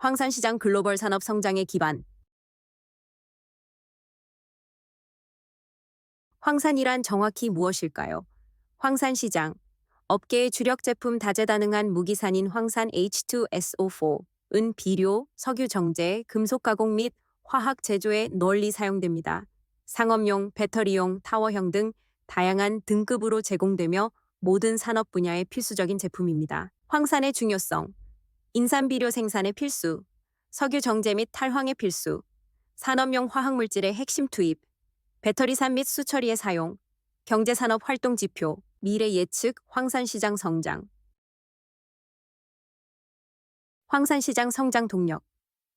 황산시장 글로벌 산업 성장의 기반. 황산이란 정확히 무엇일까요? 황산시장. 업계의 주력 제품 다재다능한 무기산인 황산 H2SO4은 비료, 석유 정제, 금속 가공 및 화학 제조에 널리 사용됩니다. 상업용, 배터리용, 타워형 등 다양한 등급으로 제공되며 모든 산업 분야의 필수적인 제품입니다. 황산의 중요성. 인산 비료 생산의 필수, 석유 정제 및 탈황의 필수, 산업용 화학 물질의 핵심 투입, 배터리산 및 수처리의 사용, 경제산업 활동 지표, 미래 예측, 황산시장 성장. 황산시장 성장 동력.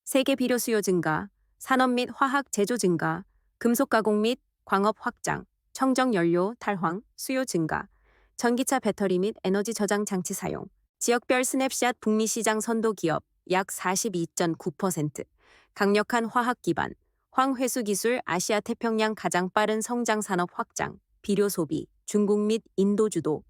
세계 비료 수요 증가, 산업 및 화학 제조 증가, 금속 가공 및 광업 확장, 청정 연료, 탈황, 수요 증가, 전기차 배터리 및 에너지 저장 장치 사용, 지역별 스냅샷 북미 시장 선도 기업 약 42.9%, 강력한 화학 기반, 황회수 기술 아시아 태평양 가장 빠른 성장 산업 확장, 비료 소비, 중국 및 인도 주도,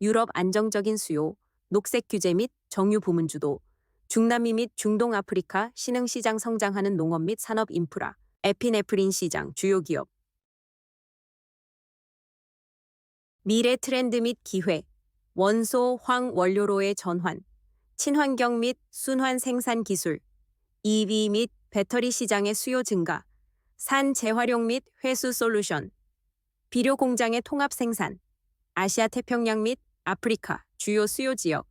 유럽 안정적인 수요, 녹색 규제 및 정유 부문 주도, 중남미 및 중동 아프리카 신흥 시장 성장하는 농업 및 산업 인프라, 에피네프린 시장 주요 기업. 미래 트렌드 및 기회, 원소 황 원료로의 전환, 친환경 및 순환 생산 기술, EV 및 배터리 시장의 수요 증가, 산 재활용 및 회수 솔루션, 비료 공장의 통합 생산, 아시아 태평양 및 아프리카 주요 수요 지역,